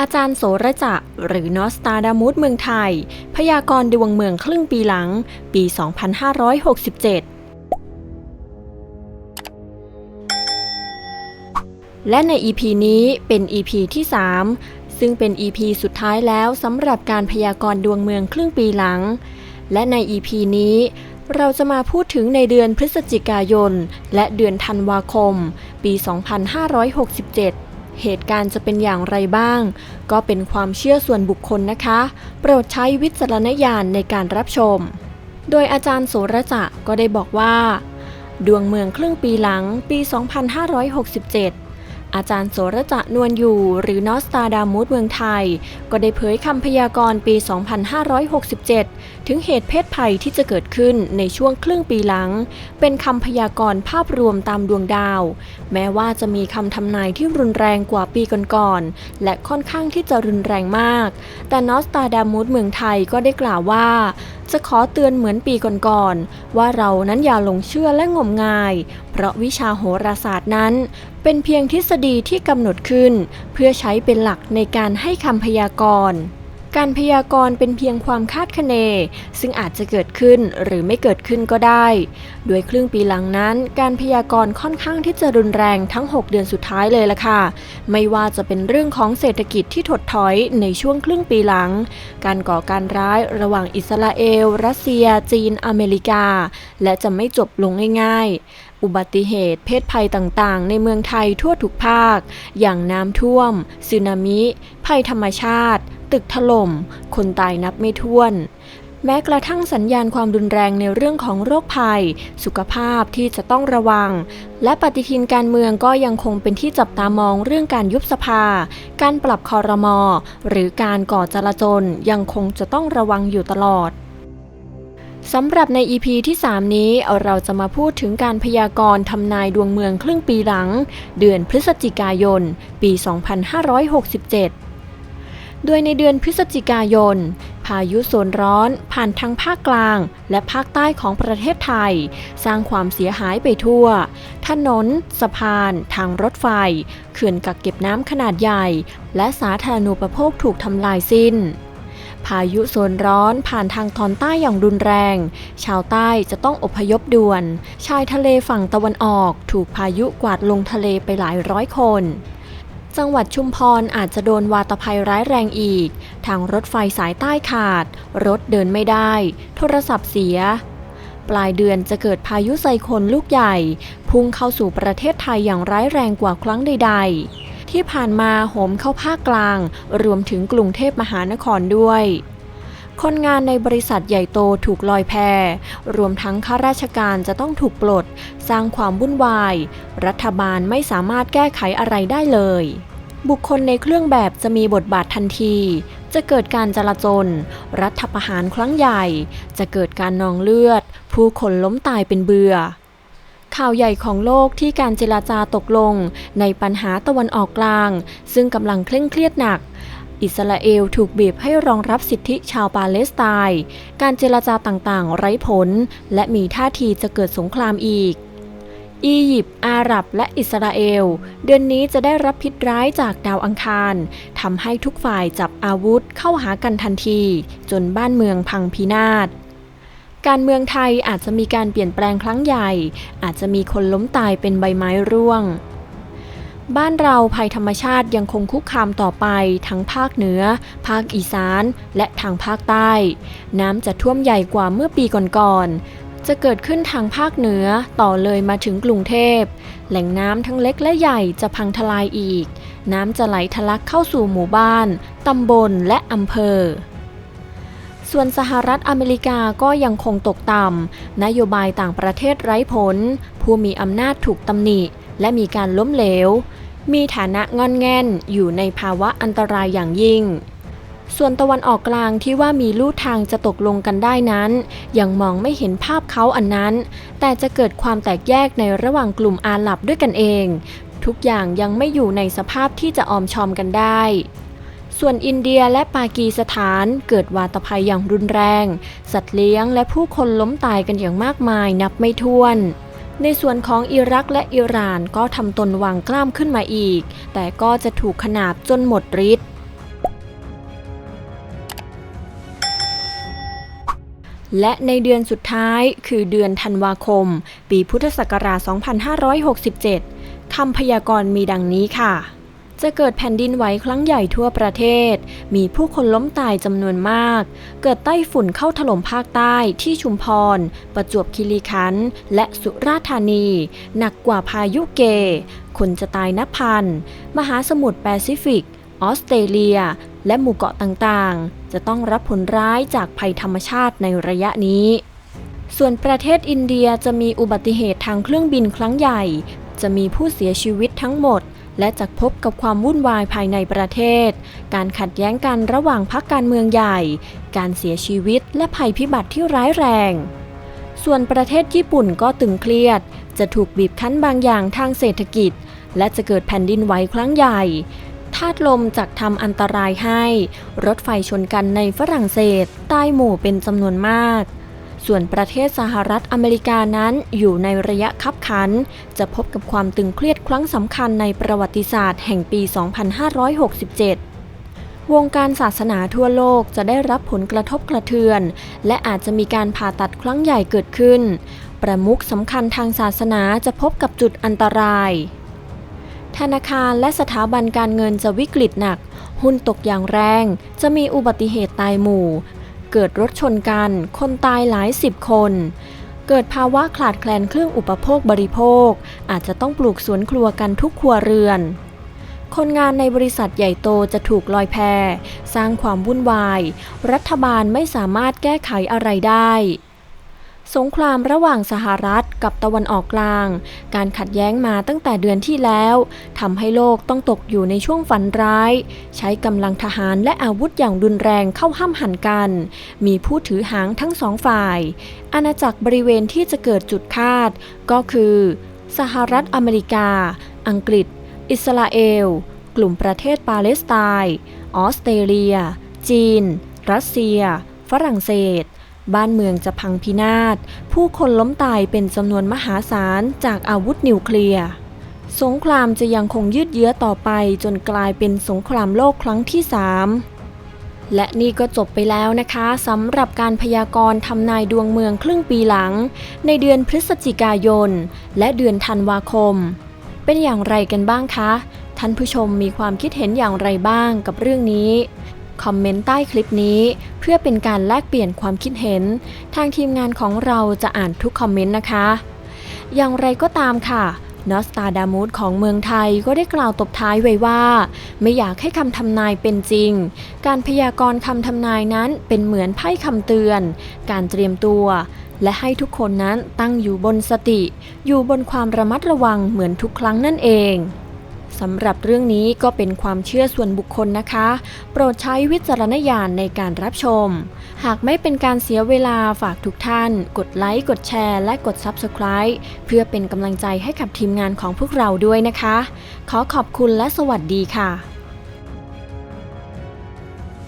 อาจารย์โสระจะหรือนอสตาดามุสเมืองไทย พยากรณ์ดวงเมืองครึ่งปีหลัง ปี 2567และใน EP นี้เป็น EP ที่ 3 ซึ่งเป็น EP สุดท้ายแล้วสำหรับการพยากรณ์ดวงเมืองครึ่งปีหลัง และใน EP นี้ เราจะมาพูดถึงในเดือนพฤศจิกายน และเดือนธันวาคม ปี 2567 เหตุการณ์จะเป็นอย่างไรบ้าง ก็เป็นความเชื่อส่วนบุคคลนะคะ โปรดใช้วิจารณญาณในการรับชม โดยอาจารย์โสระจะก็ได้บอกว่า ดวงเมืองครึ่งปีหลังปี 2567 อาจารย์โสระจะนวลอยู่ หรือนอสตาดามุสเมืองไทย ก็ได้เผยคำพยากรณ์ปี 2567 ถึงเหตุเพศภัยที่จะเกิดขึ้นในช่วงครึ่งปีหลัง เป็นคำพยากรณ์ภาพรวมตามดวงดาว แม้ว่าจะมีคำทำนายที่รุนแรงกว่าปีก่อนๆ และค่อนข้างที่จะรุนแรงมาก แต่นอสตาดามุสเมืองไทยก็ได้กล่าวว่าจะขอเตือนเหมือนปีก่อนๆว่าเรานั้นอย่าหลงเชื่อและงมงาย เพราะวิชาโหราศาสตร์นั้น เป็นเพียงทฤษฎีที่กำหนดขึ้น เพื่อใช้เป็นหลักในการให้คำพยากรณ์ การพยากรณ์เป็นเพียงความคาดคะเน ซึ่งอาจจะเกิดขึ้นหรือไม่เกิดขึ้นก็ได้ โดยครึ่งปีหลังนั้น การพยากรณ์ค่อนข้างที่จะรุนแรงทั้ง 6 เดือนสุดท้ายเลยล่ะค่ะ ไม่ว่าจะเป็นเรื่องของเศรษฐกิจที่ถดถอยในช่วงครึ่งปีหลัง การก่อการร้ายระหว่างอิสราเอล รัสเซีย จีน อเมริกา และจะไม่จบลงง่ายๆ อุบัติเหตุ เพศภัยต่างๆ ในเมืองไทยทั่วทุกภาค อย่างน้ำท่วมสึนามิ ภัยธรรมชาติ ตึกถล่ม คนตายนับไม่ถ้วน แม้กระทั่งสัญญาณความรุนแรงในเรื่องของโรคภัย สุขภาพที่จะต้องระวัง และปฏิทินการเมืองก็ยังคงเป็นที่จับตามองเรื่องการยุบสภา การปรับคอรมอ หรือการก่อจลาจลยังคงจะต้องระวังอยู่ตลอด สำหรับใน EP ที่ 3 นี้เราจะมาพูดถึงการพยากรณ์ทำนายดวงเมืองครึ่งปีหลัง เดือนพฤศจิกายน ปี 2567 โดยในเดือนพฤศจิกายน พายุโซนร้อนผ่านทางภาคกลางและภาคใต้ของประเทศไทย สร้างความเสียหายไปทั่ว ถนน สะพาน ทางรถไฟ เขื่อนกักเก็บน้ำขนาดใหญ่ และสาธารณูปโภคถูกทำลายสิ้น พายุโซนร้อนผ่านทางตอนใต้อย่างรุนแรง ชาวใต้จะต้องอพยพด่วน ชายทะเลฝั่งตะวันออกถูกพายุกวาดลงทะเลไปหลายร้อยคนจังหวัดชุมพรอาจจะโดนวาตภัยร้ายแรงอีก ทางรถไฟสายใต้ขาด รถเดินไม่ได้ โทรศัพท์เสีย ปลายเดือนจะเกิดพายุไซโคลนลูกใหญ่ พุ่งเข้าสู่ประเทศไทยอย่างร้ายแรงกว่าครั้งใดๆ ที่ผ่านมาโหมเข้าภาคกลาง รวมถึงกรุงเทพมหานครด้วย คนงานในบริษัทใหญ่โตถูกลอยแพรวมทั้งข้าราชการจะต้องถูกปลด สร้างความวุ่นวาย รัฐบาลไม่สามารถแก้ไขอะไรได้เลย บุคคลในเครื่องแบบจะมีบทบาททันที จะเกิดการจลาจล รัฐประหารครั้งใหญ่ จะเกิดการนองเลือด ผู้คนล้มตายเป็นเบื่อ ข่าวใหญ่ของโลกที่การเจรจาตกลงในปัญหาตะวันออกกลาง ซึ่งกำลังเคร่งเครียดหนัก อิสราเอลถูกบีบให้รองรับสิทธิชาวปาเลสไตน์การเจรจาต่างๆ ไร้ผล และมีท่าทีจะเกิดสงครามอีก อียิปต์อาหรับ และอิสราเอล เดือนนี้จะได้รับพิษร้ายจากดาวอังคารทำให้ทุกฝ่ายจับอาวุธเข้าหากันทันที จนบ้านเมืองพังพินาศ การเมืองไทยอาจจะมีการเปลี่ยนแปลงครั้งใหญ่ อาจจะมีคนล้มตายเป็นใบไม้ร่วง บ้านเราภัยธรรมชาติยังคงคุกคามต่อไปทั้งภาคเหนือ ภาคอีสาน และทางภาคใต้ น้ำจะท่วมใหญ่กว่าเมื่อปีก่อนๆ จะเกิดขึ้นทางภาคเหนือต่อเลยมาถึงกรุงเทพ แหล่งน้ำทั้งเล็กและใหญ่จะพังทลายอีก น้ำจะไหลทะลักเข้าสู่หมู่บ้าน ตำบลและอำเภอ ส่วนสหรัฐอเมริกาก็ยังคงตกต่ำนโยบายต่างประเทศไร้ผล ผู้มีอำนาจถูกตำหนิ และมีการล้มเหลว มีฐานะงอนแง่นอยู่ในภาวะอันตรายอย่างยิ่ง ส่วนตะวันออกกลางที่ว่ามีลู่ทางจะตกลงกันได้นั้น ยังมองไม่เห็นภาพเขาอันนั้น แต่จะเกิดความแตกแยกในระหว่างกลุ่มอาหรับด้วยกันเอง ทุกอย่างยังไม่อยู่ในสภาพที่จะออมชอมกันได้ ส่วนอินเดียและปากีสถานเกิดวาตภัยอย่างรุนแรง สัตว์เลี้ยงและผู้คนล้มตายกันอย่างมากมายนับไม่ถ้วน ในส่วนของอิรักและอิหร่านก็ทำตนวางกล้ามขึ้นมาอีก แต่ก็จะถูกขนาบจนหมดฤทธิ์และในเดือนสุดท้ายคือเดือนธันวาคม ปีพุทธศักราช 2567 คำพยากรณ์มีดังนี้ค่ะ จะเกิดแผ่นดินไหวครั้งใหญ่ทั่วประเทศ มีผู้คนล้มตายจำนวนมาก เกิดไต้ฝุ่นเข้าถล่มภาคใต้ที่ชุมพร ประจวบคีรีขันธ์และสุราษฎร์ธานี หนักกว่าพายุเก คนจะตายนับพัน มหาสมุทรแปซิฟิก ออสเตรเลีย และหมู่เกาะต่างๆ จะต้องรับผลร้ายจากภัยธรรมชาติในระยะนี้ส่วนประเทศอินเดียจะมีอุบัติเหตุทางเครื่องบินครั้งใหญ่ จะมีผู้เสียชีวิตทั้งหมด และจะพบกับความวุ่นวายภายในประเทศ การขัดแย้งกันระหว่างพรรคการเมืองใหญ่ การเสียชีวิตและภัยพิบัติที่ร้ายแรง ส่วนประเทศญี่ปุ่นก็ตึงเครียด จะถูกบีบคั้นบางอย่างทางเศรษฐกิจ และจะเกิดแผ่นดินไหวครั้งใหญ่ธาตุลมจากทำอันตรายให้ รถไฟชนกันในฝรั่งเศส ใตายหมู่เป็นจำนวนมาก ส่วนประเทศสหรัฐอเมริกานั้นอยู่ในระยะคับขัน จะพบกับความตึงเครียดครั้งสำคัญในประวัติศาสตร์แห่งปี 2567วงการศาสนาทั่วโลกจะได้รับผลกระทบกระเทือน และอาจจะมีการผ่าตัดครั้งใหญ่เกิดขึ้น ประมุขสำคัญทางศาสนาจะพบกับจุดอันตราย ธนาคารและสถาบันการเงินจะวิกฤตหนัก หุ้นตกอย่างแรง จะมีอุบัติเหตุตายหมู่ เกิดรถชนกัน คนตายหลายสิบคน เกิดภาวะขาดแคลนเครื่องอุปโภคบริโภค อาจจะต้องปลูกสวนครัวกันทุกครัวเรือน คนงานในบริษัทใหญ่โตจะถูกลอยแพ สร้างความวุ่นวาย รัฐบาลไม่สามารถแก้ไขอะไรได้ สงครามระหว่างสหรัฐกับตะวันออกกลาง การขัดแย้งมาตั้งแต่เดือนที่แล้วทำให้โลกต้องตกอยู่ในช่วงฝันร้าย ใช้กำลังทหารและอาวุธอย่างรุนแรงเข้าห้ามหันกัน มีผู้ถือหางทั้งสองฝ่าย อาณาจักรบริเวณที่จะเกิดจุดคาด ก็คือ สหรัฐอเมริกา อังกฤษ อิสราเอล กลุ่มประเทศปาเลสไตน์ ออสเตรเลีย จีน รัสเซีย ฝรั่งเศส บ้านเมืองจะพังพินาศ ผู้คนล้มตายเป็นจำนวนมหาศาลจากอาวุธนิวเคลียร์สงครามจะยังคงยืดเยื้อต่อไปจนกลายเป็นสงครามโลกครั้งที่3และนี่ก็จบไปแล้วนะคะสำหรับการพยากรณ์ทำนายดวงเมืองครึ่งปีหลัง ในเดือนพฤศจิกายน และเดือนธันวาคม เป็นอย่างไรกันบ้างคะ ท่านผู้ชมมีความคิดเห็นอย่างไรบ้างกับเรื่องนี้ คอมเมนต์ใต้คลิปนี้ เพื่อเป็นการแลกเปลี่ยนความคิดเห็น ทางทีมงานของเราจะอ่านทุกคอมเมนต์นะคะ อย่างไรก็ตามค่ะนอสตาดามูดของเมืองไทยก็ได้กล่าวตบท้ายไว้ว่า ไม่อยากให้คำทำนายเป็นจริง การพยากรณ์คำทำนายนั้นเป็นเหมือนไพ่คำเตือน การเตรียมตัว และให้ทุกคนนั้นตั้งอยู่บนสติ อยู่บนความระมัดระวังเหมือนทุกครั้งนั่นเอง สำหรับเรื่องนี้ก็เป็นความเชื่อส่วนบุคคลนะคะ โปรดใช้วิจารณญาณในการรับชม หากไม่เป็นการเสียเวลาฝากทุกท่าน กดไลค์กดแชร์และกด Subscribe เพื่อเป็นกำลังใจให้กับทีมงานของพวกเราด้วยนะคะ ขอขอบคุณและสวัสดีค่ะ